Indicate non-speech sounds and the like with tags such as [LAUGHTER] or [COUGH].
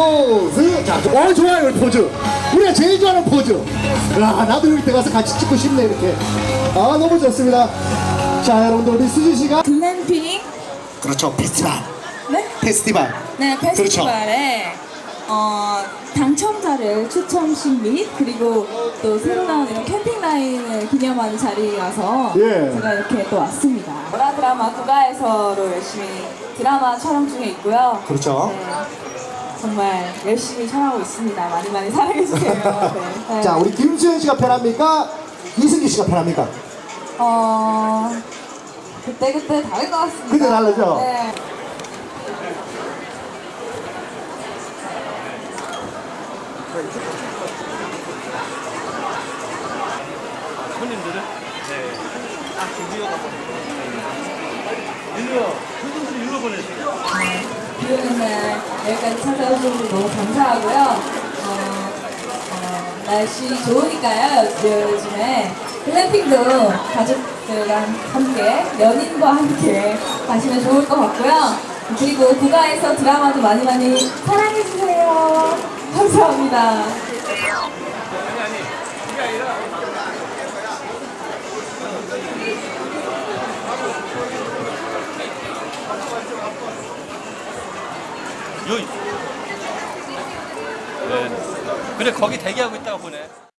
어 좋아요 이 포즈. 우리가 제일 좋아하는 포즈. 야 나도 여기 들어가서 같이 찍고 싶네 이렇게. 아 너무 좋습니다. 자 여러분들 우리 수진 씨가 글램핑? 그렇죠 페스티벌. 네? 페스티벌. 네, 페스티벌에 어, 당첨자를 추첨식 및 그리고 또 새로 나온 이런 캠핑 라인을 기념하는 자리라서 예. 제가 이렇게 또 왔습니다. 보라 드라마 국가에서로 열심히 드라마 촬영 중에 있고요. 그렇죠. 네, 정말 열심히 촬영하고 있습니다. 많이 많이 사랑해주세요. 네. [LAUGHS] 네. 자 우리 김수현 씨가 편합니까 이승기 씨가 편합니까 어, 그때 그때 다를 것 같습니다. 그때 다르죠? 네. 손님들은? 네. 아, 준비가 일로, 손님들이 일로 보내세요. 비 오는 날 여기까지 찾아오셔서 너무 감사하고요. 어, 어, 날씨 좋으니까요, 요- 요즘에. 글램핑도 가족들과 함께, 연인과 함께 가시면 좋을 것 같고요. 그리고 국가에서 드라마도 많이 많이 사랑해주세요. 감사합니다. 여기. 네. 그래, 거기 대기하고 있다고 보네.